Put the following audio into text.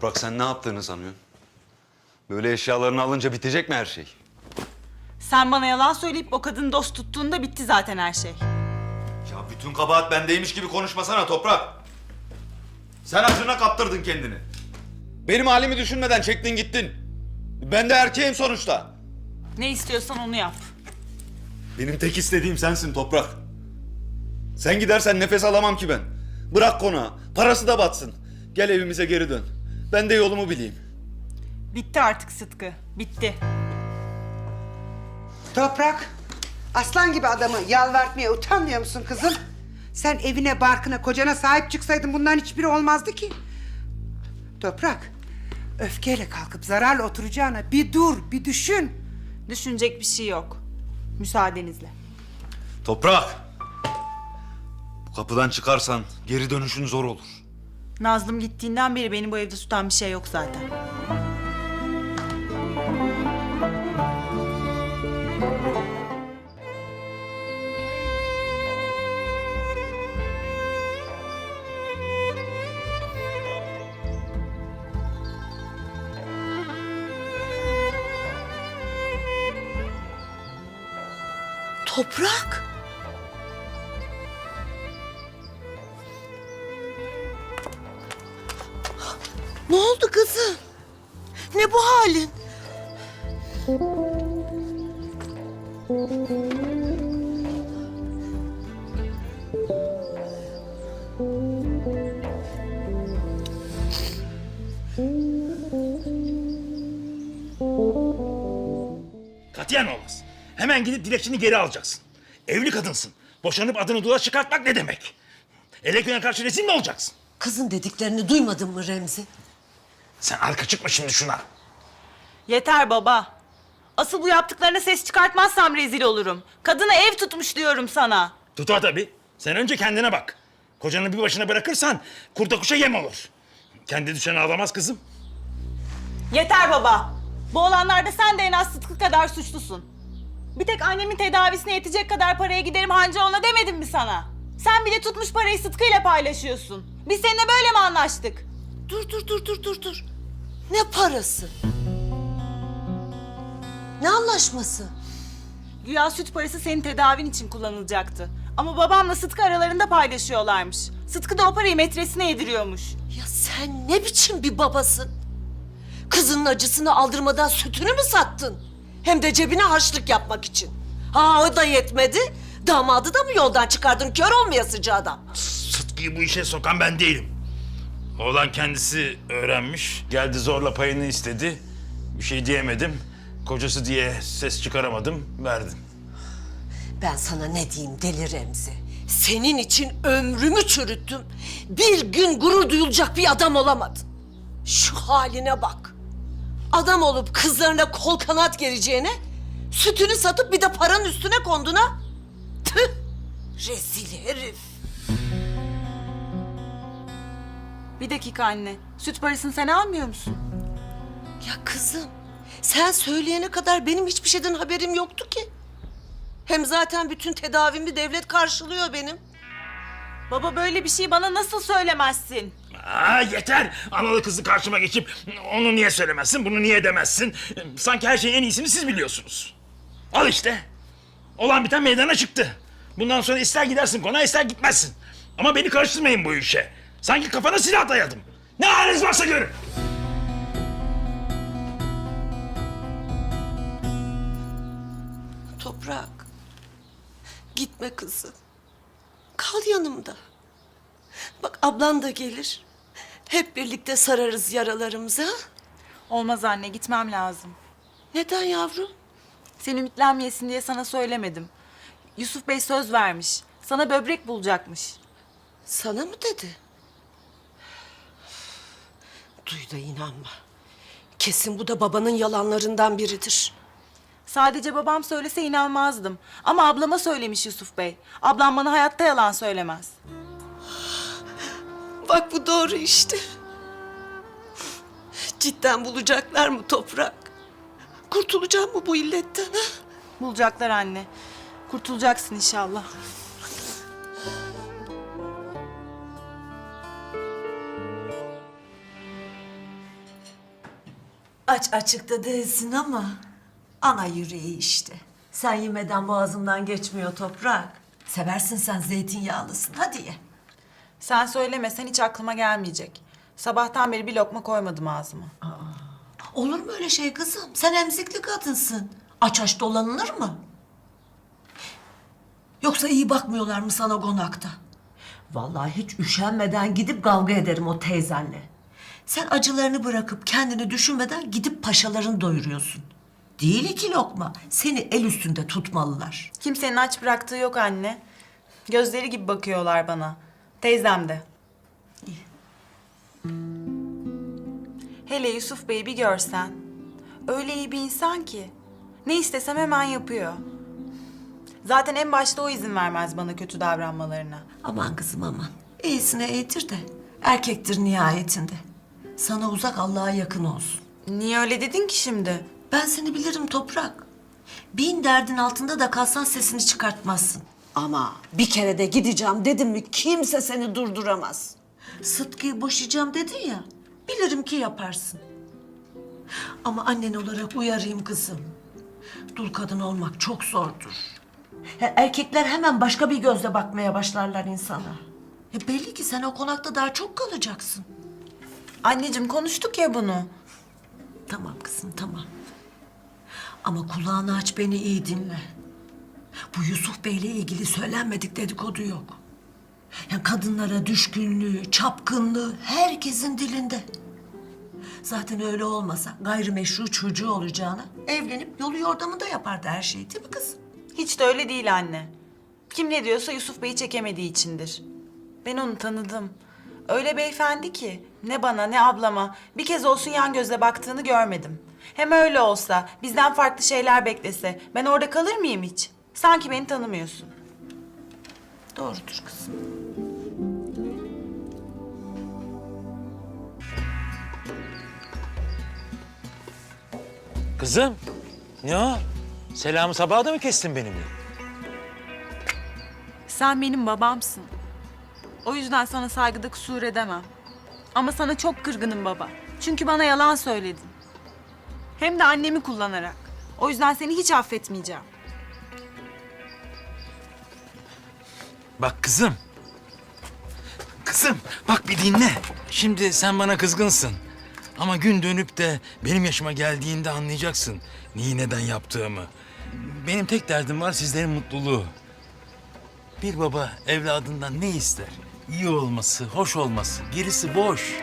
Toprak sen ne yaptığını sanıyorsun? Böyle eşyalarını alınca bitecek mi her şey? Sen bana yalan söyleyip o kadını dost tuttuğunda bitti zaten her şey. Ya bütün kabahat bendeymiş gibi konuşmasana Toprak. Sen acına kaptırdın kendini. Benim halimi düşünmeden çektin gittin. Ben de erkeğim sonuçta. Ne istiyorsan onu yap. Benim tek istediğim sensin Toprak. Sen gidersen nefes alamam ki ben. Bırak konağı. Parası da batsın. Gel evimize geri dön. Ben de yolumu bileyim. Bitti artık Sıtkı. Bitti. Toprak, aslan gibi adamı yalvartmaya utanmıyor musun kızım? Sen evine, barkına, kocana sahip çıksaydın bunların hiçbiri olmazdı ki. Toprak, öfkeyle kalkıp zararla oturacağına bir dur, bir düşün. Düşünecek bir şey yok. Müsaadenizle. Toprak! Bu kapıdan çıkarsan geri dönüşün zor olur. Nazlım gittiğinden beri beni bu evde tutan bir şey yok zaten. Toprak. Ne oldu kızım? Ne bu halin? Katiyen olmaz. Hemen gidip dilekçeni geri alacaksın. Evli kadınsın. Boşanıp adını duvara çıkartmak ne demek? Elektriğe karşı rezil mi olacaksın? Kızın dediklerini duymadın mı Remzi? Sen arka çıkma şimdi şuna. Yeter baba. Asıl bu yaptıklarına ses çıkartmazsam rezil olurum. Kadına ev tutmuş diyorum sana. Tutar tabii. Sen önce kendine bak. Kocanı bir başına bırakırsan kurda kuşa yem olur. Kendi düşeni ağlamaz kızım. Yeter baba. Bu olanlarda sen de en az Sıtkı kadar suçlusun. Bir tek annemin tedavisine yetecek kadar paraya giderim hanca ona demedim mi sana? Sen bile tutmuş parayı Sıtkı ile paylaşıyorsun. Biz seninle böyle mi anlaştık? Dur dur dur dur dur dur. Ne parası? Ne anlaşması? Güya süt parası senin tedavin için kullanılacaktı. Ama babamla Sıtkı aralarında paylaşıyorlarmış. Sıtkı da o parayı metresine yediriyormuş. Ya sen ne biçim bir babasın? Kızının acısını aldırmadan sütünü mü sattın? Hem de cebine harçlık yapmak için. Ha o da yetmedi. Damadı da mı yoldan çıkardın kör olmayasıcı adam? Sıtkı'yı bu işe sokan ben değilim. Oğlan kendisi öğrenmiş. Geldi zorla payını istedi. Bir şey diyemedim. Kocası diye ses çıkaramadım. Verdim. Ben sana ne diyeyim deli Remzi? Senin için ömrümü çürüttüm. Bir gün gurur duyulacak bir adam olamadın. Şu haline bak. Adam olup kızlarına kol kanat gereceğine... ...sütünü satıp bir de paranın üstüne konduna... Tüh! Rezil herif. Bir dakika anne. Süt parasını sen almıyor musun? Ya kızım, sen söyleyene kadar benim hiçbir şeyden haberim yoktu ki. Hem zaten bütün tedavimi devlet karşılıyor benim. Baba böyle bir şeyi bana nasıl söylemezsin? Aa yeter. Analı kızı karşıma geçip onu niye söylemezsin, bunu niye demezsin? Sanki her şeyin en iyisini siz biliyorsunuz. Al işte. Olan biten meydana çıktı. Bundan sonra ister gidersin konağa ister gitmezsin. Ama beni karıştırmayın bu işe. Sanki kafana silah dayadım. Ne haliniz varsa görün. Toprak, gitme kızım. Kal yanımda. Bak ablan da gelir. Hep birlikte sararız yaralarımızı. ha? Olmaz anne gitmem lazım. Neden yavrum? Sen ümitlenmeyesin diye sana söylemedim. Yusuf Bey söz vermiş. Sana böbrek bulacakmış. Sana mı dedi? Duy da inanma. Kesin bu da babanın yalanlarından biridir. Sadece babam söylese inanmazdım. Ama ablama söylemiş Yusuf Bey. Ablam bana hayatta yalan söylemez. Bak bu doğru işte. Cidden bulacaklar mı toprak? Kurtulacağım mı bu illetten ha? Bulacaklar anne. Kurtulacaksın inşallah. Aç açıkta değilsin ama ana yüreği işte. Sen yemeden boğazımdan geçmiyor toprak. Seversin sen zeytinyağlısın. Hadi ye. Sen söylemesen hiç aklıma gelmeyecek. Sabahtan beri bir lokma koymadım ağzıma. Olur mu öyle şey kızım? Sen emzikli kadınsın. Aç aç dolanılır mı? Yoksa iyi bakmıyorlar mı sana konakta? Vallahi hiç üşenmeden gidip kavga ederim o teyzenle. Sen acılarını bırakıp kendini düşünmeden gidip paşalarını doyuruyorsun. Değil iki lokma. Seni el üstünde tutmalılar. Kimsenin aç bıraktığı yok anne. Gözleri gibi bakıyorlar bana. Teyzem de. Hele Yusuf Bey'i bir görsen. Öyle iyi bir insan ki. Ne istesem hemen yapıyor. Zaten en başta o izin vermez bana kötü davranmalarına. Aman kızım aman. İyisine eğitir de erkektir nihayetinde. Sana uzak Allah'a yakın olsun. Niye öyle dedin ki şimdi? Ben seni bilirim toprak. Bin derdin altında da kalsan sesini çıkartmazsın. Ama bir kere de gideceğim dedim mi kimse seni durduramaz. Sıtkı'yı boşayacağım dedin ya, bilirim ki yaparsın. Ama annen olarak uyarayım kızım. Dul kadın olmak çok zordur. He, erkekler hemen başka bir gözle bakmaya başlarlar insana. E belli ki sen o konakta daha çok kalacaksın. Anneciğim konuştuk ya bunu. Tamam kızım tamam. Ama kulağını aç beni iyi dinle. Bu Yusuf Bey'le ilgili söylenmedik dedikodu yok. Yani kadınlara düşkünlüğü, çapkınlığı herkesin dilinde. Zaten öyle olmasa gayrimeşru çocuğu olacağına evlenip yolu yordamında yapardı her şeyi değil mi kızım? Hiç de öyle değil anne. Kim ne diyorsa Yusuf Bey'i çekemediği içindir. Ben onu tanıdım. Öyle beyefendi ki ne bana ne ablama bir kez olsun yan gözle baktığını görmedim. Hem öyle olsa bizden farklı şeyler beklese ben orada kalır mıyım hiç? Sanki beni tanımıyorsun. Doğrudur kızım. Kızım, ne o? Selamı sabahı da mı kestin benimle? Sen benim babamsın. O yüzden sana saygıda kusur edemem. Ama sana çok kırgınım baba. Çünkü bana yalan söyledin. Hem de annemi kullanarak. O yüzden seni hiç affetmeyeceğim. Bak kızım. Kızım bak bir dinle. Şimdi sen bana kızgınsın. Ama gün dönüp de benim yaşıma geldiğinde anlayacaksın neyi neden yaptığımı. Benim tek derdim var sizlerin mutluluğu. Bir baba evladından ne ister? İyi olması, hoş olması. Gerisi boş.